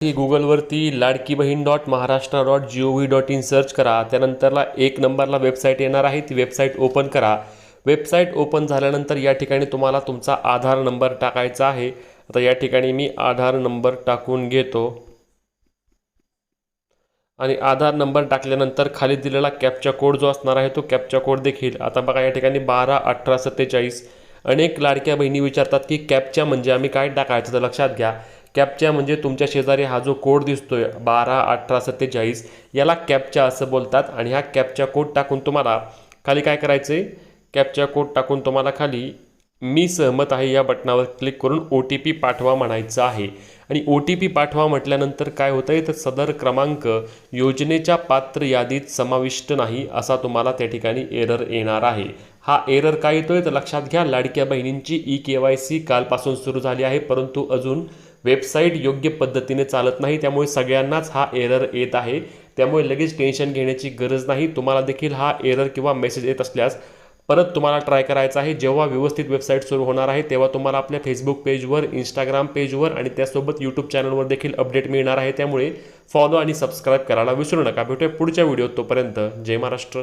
की गुगलवरती Ladki Bahin dot Maharashtra dot G O V dot in search करा. त्यानंतरला एक नंबरला वेबसाईट येणार आहे. ती वेबसाईट ओपन करा. वेबसाईट ओपन झाल्यानंतर या ठिकाणी तुम्हाला तुमचा आधार नंबर टाकायचा आहे. आता या ठिकाणी मी आधार नंबर टाकून घेतो. आणि आधार नंबर टाकल्यानंतर खाली दिलेला कॅपचा कोड जो असणार आहे तो कॅपचा कोड देखील. आता बघा या ठिकाणी बारा अठरा सत्तेचाळीस अनेक लाडक्या बहिणी विचारतात की कॅपच्या म्हणजे आम्ही काय टाकायचं तर लक्षात घ्या. कॅपच्या म्हणजे तुमच्या शेजारी हा जो कोड दिसतोय बारा अठरा सत्तेचाळीस याला कॅपच्या असं बोलतात आणि हा कॅपच्या कोड टाकून तुम्हाला खाली काय करायचं आहे कॅपचा कोड टाकून तुम्हाला खाली मी सहमत आहे या बटनावर क्लिक करून ओ टी पी पाठवा म्हणायचं आहे. आणि ओ टी पी पाठवा म्हटल्यानंतर काय होतं आहे तर सदर क्रमांक योजनेच्या पात्र यादीत समाविष्ट नाही असा तुम्हाला त्या ठिकाणी एरर येणार आहे. हा एरर काय येतोय? तर लक्षात घ्या लाडक्या बहिणींची ई के वाय सी कालपासून सुरू झाली आहे परंतु अजून वेबसाईट योग्य पद्धतीने चालत नाही त्यामुळे सगळ्यांनाच हा एरर येत आहे. त्यामुळे लगेच टेन्शन घेण्याची गरज नाही. तुम्हाला देखील हा एरर किंवा मेसेज येत असल्यास परत तुम्हाला ट्राय करायचं आहे. जेव्हा व्यवस्थित वेबसाईट सुरू होणार आहे तेव्हा तुम्हाला आपल्या फेसबुक पेजवर इंस्टाग्राम पेजवर आणि त्यासोबत यूट्यूब चॅनलवर देखील अपडेट मिळणार आहे. त्यामुळे फॉलो आणि सबस्क्राईब करायला विसरू नका. भेटूया पुढच्या व्हिडिओत तोपर्यंत. जय महाराष्ट्र.